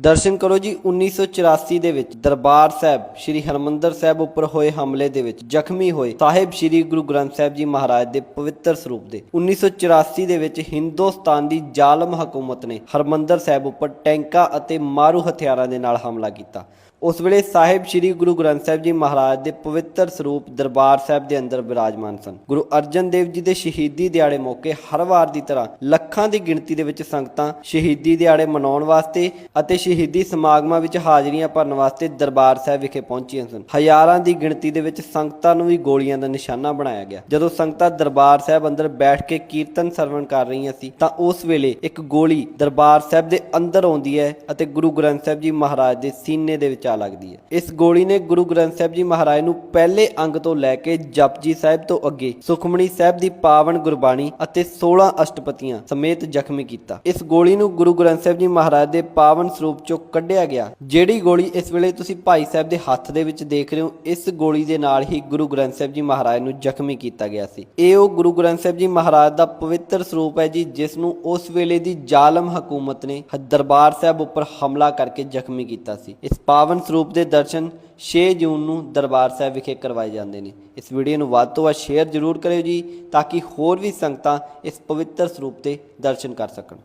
ਦਰਸ਼ਨ ਕਰੋ ਜੀ 1984 ਦੇ ਵਿੱਚ ਦਰਬਾਰ ਸਾਹਿਬ, ਸ੍ਰੀ ਹਰਮੰਦਰ ਸਾਹਿਬ ਉੱਪਰ ਹੋਏ ਹਮਲੇ ਦੇ ਵਿੱਚ ਜ਼ਖਮੀ ਹੋਏ ਸਾਹਿਬ ਸ੍ਰੀ ਗੁਰੂ ਗ੍ਰੰਥ ਸਾਹਿਬ ਜੀ ਮਹਾਰਾਜ ਦੇ ਪਵਿੱਤਰ ਸਰੂਪ ਦੇ। 1984 ਦੇ ਵਿੱਚ ਹਿੰਦੁਸਤਾਨ ਦੀ ਜ਼ਾਲਮ ਹਕੂਮਤ ਨੇ ਹਰਮੰਦਰ ਸਾਹਿਬ ਉੱਪਰ ਟੈਂਕਾਂ ਅਤੇ ਮਾਰੂ ਹਥਿਆਰਾਂ ਦੇ ਨਾਲ ਹਮਲਾ ਕੀਤਾ। ਉਸ ਵੇਲੇ ਸਾਹਿਬ ਸ੍ਰੀ ਗੁਰੂ ਗ੍ਰੰਥ ਸਾਹਿਬ ਜੀ ਮਹਾਰਾਜ ਦੇ ਪਵਿੱਤਰ ਸਰੂਪ ਦਰਬਾਰ ਸਾਹਿਬ ਦੇ ਅੰਦਰ ਵਿਰਾਜਮਾਨ ਸਨ। ਗੁਰੂ ਅਰਜਨ ਦੇਵ ਜੀ ਦੇ ਸ਼ਹੀਦੀ ਦਿਹਾੜੇ ਮੌਕੇ ਹਰ ਵਾਰ ਦੀ ਤਰ੍ਹਾਂ ਲੱਖਾਂ ਦੀ ਗਿਣਤੀ ਦੇ ਵਿੱਚ ਸੰਗਤਾਂ ਸ਼ਹੀਦੀ ਦਿਹਾੜੇ ਮਨਾਉਣ ਵਾਸਤੇ ਅਤੇ ਸ਼ਹੀਦੀ ਸਮਾਗਮਾਂ ਵਿੱਚ ਹਾਜ਼ਰੀਆਂ ਭਰਨ ਵਾਸਤੇ ਦਰਬਾਰ ਸਾਹਿਬ ਵਿਖੇ ਪਹੁੰਚੀਆਂ ਸਨ। ਹਜ਼ਾਰਾਂ ਦੀ ਗਿਣਤੀ ਦੇ ਵਿੱਚ ਸੰਗਤਾਂ ਨੂੰ ਵੀ ਗੋਲੀਆਂ ਦਾ ਨਿਸ਼ਾਨਾ ਬਣਾਇਆ ਗਿਆ। ਜਦੋਂ ਸੰਗਤਾਂ ਦਰਬਾਰ ਸਾਹਿਬ ਅੰਦਰ ਬੈਠ ਕੇ ਕੀਰਤਨ ਸਰਵਣ ਕਰ ਰਹੀਆਂ ਸੀ, ਤਾਂ ਉਸ ਵੇਲੇ ਇੱਕ ਗੋਲੀ ਦਰਬਾਰ ਸਾਹਿਬ ਦੇ ਅੰਦਰ ਆਉਂਦੀ ਹੈ ਅਤੇ ਗੁਰੂ ਗ੍ਰੰਥ ਸਾਹਿਬ ਜੀ ਮਹਾਰਾਜ ਦੇ ਸੀਨੇ ਦੇ ਵਿੱਚ ਆ ਲੱਗਦੀ ਹੈ। ਇਸ ਗੋਲੀ ਨੇ ਗੁਰੂ ਗ੍ਰੰਥ ਸਾਹਿਬ ਜੀ ਮਹਾਰਾਜ ਨੂੰ ਪਹਿਲੇ ਅੰਗ ਤੋਂ ਲੈ ਕੇ ਜਪਜੀ ਸਾਹਿਬ ਤੋਂ ਅੱਗੇ ਸੁਖਮਣੀ ਸਾਹਿਬ ਦੀ ਪਾਵਨ ਗੁਰਬਾਣੀ ਅਤੇ 16 ਅਸ਼ਟਪਤੀਆਂ ਸਮੇਤ ਜ਼ਖਮੀ ਕੀਤਾ। ਇਸ ਗੋਲੀ ਨੂੰ ਗੁਰੂ ਗ੍ਰੰਥ ਸਾਹਿਬ ਜੀ ਮਹਾਰਾਜ ਦੇ ਪਾਵਨ ਸਰੂਪ ਚੋਂ ਕੱਢਿਆ ਗਿਆ। ਜਿਹੜੀ ਗੋਲੀ ਇਸ ਵੇਲੇ ਤੁਸੀਂ ਭਾਈ ਸਾਹਿਬ ਦੇ ਹੱਥ ਦੇ ਵਿੱਚ ਦੇਖ ਰਹੇ ਹੋ, ਇਸ ਗੋਲੀ ਦੇ ਨਾਲ ਹੀ ਗੁਰੂ ਗ੍ਰੰਥ ਸਾਹਿਬ ਜੀ ਮਹਾਰਾਜ ਨੂੰ ਜ਼ਖਮੀ ਕੀਤਾ ਗਿਆ ਸੀ। ਇਹ ਉਹ ਗੁਰੂ ਗ੍ਰੰਥ ਸਾਹਿਬ ਜੀ ਮਹਾਰਾਜ ਦਾ ਪਵਿੱਤਰ ਸਰੂਪ ਹੈ ਜੀ, ਜਿਸ ਨੂੰ ਉਸ ਵੇਲੇ ਦੀ ਜ਼ਾਲਮ ਹਕੂਮਤ ਨੇ ਦਰਬਾਰ ਸਾਹਿਬ ਉੱਪਰ ਹਮਲਾ ਕਰਕੇ ਜ਼ਖਮੀ ਕੀਤਾ ਸੀ। ਇਸ ਪਾਵਨ ਸਰੂਪ ਦੇ ਦਰਸ਼ਨ 6 ਜੂਨ ਨੂੰ ਦਰਬਾਰ ਸਾਹਿਬ ਵਿਖੇ ਕਰਵਾਏ ਜਾਂਦੇ ਨੇ। ਇਸ ਵੀਡੀਓ ਨੂੰ ਵੱਧ ਤੋਂ ਵੱਧ ਸ਼ੇਅਰ ਜ਼ਰੂਰ ਕਰਿਓ ਜੀ, ਤਾਂ ਕਿ ਹੋਰ ਵੀ ਸੰਗਤਾਂ ਇਸ ਪਵਿੱਤਰ ਸਰੂਪ ਦੇ ਦਰਸ਼ਨ ਕਰ ਸਕਣ।